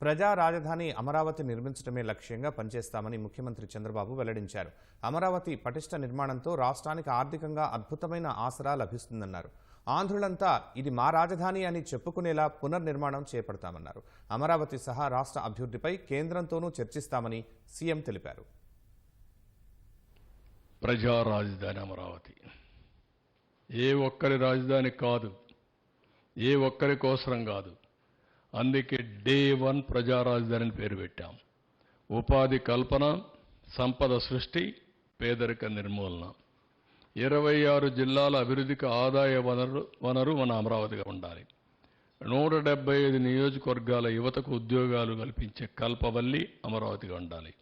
ప్రజా రాజధాని అమరావతి నిర్మించడమే లక్ష్యంగా పనిచేస్తామని ముఖ్యమంత్రి చంద్రబాబు వెల్లడించారు. అమరావతి పటిష్ట నిర్మాణంతో రాష్ట్రానికి ఆర్థికంగా అద్భుతమైన ఆసరా లభిస్తుందన్నారు. ఆంధ్రులంతా ఇది మా రాజధాని అని చెప్పుకునేలా పునర్నిర్మాణం చేపడతామన్నారు. అమరావతి సహా రాష్ట్ర అభివృద్ధిపై కేంద్రంతోనూ చర్చిస్తామని సీఎం తెలిపారు. ప్రజా రాజధాని అమరావతి. ఏ ఒక్కరి రాజధాని కాదు. ఏ ఒక్కరి కోసరం కాదు. అందుకే డే వన్ ప్రజారాజధాని పేరు పెట్టాం. ఉపాధి కల్పన సంపద సృష్టి పేదరిక నిర్మూలన. ఇరవై ఆరు జిల్లాల అభివృద్ధికి ఆదాయ వనరు వనరు మన అమరావతిగా ఉండాలి. నూట డెబ్బై ఐదు నియోజకవర్గాల యువతకు ఉద్యోగాలు కల్పించే కల్పవల్లి అమరావతిగా ఉండాలి.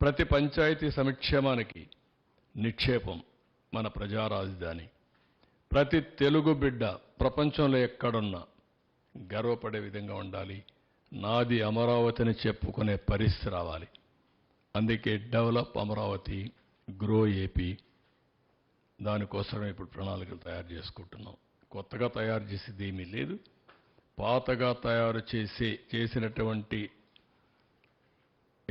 ప్రతి పంచాయతీ సంక్షేమానికి నిక్షేపం మన ప్రజా రాజధాని ప్రతి తెలుగు బిడ్డ ప్రపంచంలో ఎక్కడున్నా గర్వపడే విధంగా ఉండాలి. నాది అమరావతిని చెప్పుకునే పరిస్థితి రావాలి. అందుకే డెవలప్ అమరావతి గ్రో ఏపీ దానికోసమే ఇప్పుడు ప్రణాళికలు తయారు చేసుకుంటున్నాం. కొత్తగా తయారు చేసేది ఏమీ లేదు. పాతగా తయారు చేసే చేసినటువంటి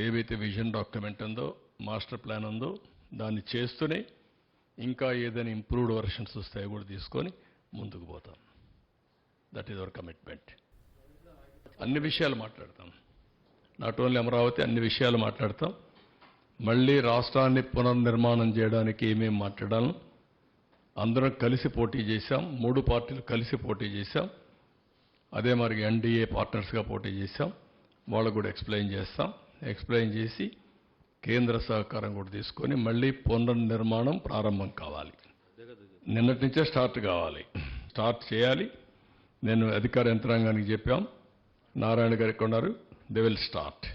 ఏవైతే విజన్ డాక్యుమెంట్ ఉందో మాస్టర్ ప్లాన్ ఉందో దాన్ని చేస్తూనే ఇంకా ఏదైనా ఇంప్రూవ్డ్ వర్షన్స్ వస్తాయో కూడా తీసుకొని ముందుకు పోతాం. దట్ ఈజ్ అవర్ కమిట్మెంట్ అన్ని విషయాలు మాట్లాడతాం. నాట్ ఓన్లీ అమరావతి అన్ని విషయాలు మాట్లాడతాం. మళ్ళీ రాష్ట్రాన్ని పునర్నిర్మాణం చేయడానికి ఏమేమి మాట్లాడాలను అందరం కలిసి పోటీ చేశాం. మూడు పార్టీలు కలిసి పోటీ చేశాం. అదే మరి ఎన్డీఏ పార్ట్నర్స్గా పోటీ చేశాం. వాళ్ళకు కూడా ఎక్స్ప్లెయిన్ చేస్తాం. ఎక్స్ప్లెయిన్ చేసి కేంద్ర సహకారం కూడా తీసుకొని మళ్ళీ పునర్నిర్మాణం ప్రారంభం కావాలి. నిన్నటి నుంచే స్టార్ట్ కావాలి. స్టార్ట్ చేయాలి. నేను అధికార యంత్రాంగానికి చెప్పాం. నారాయణ గారికి ఉన్నారు? They will start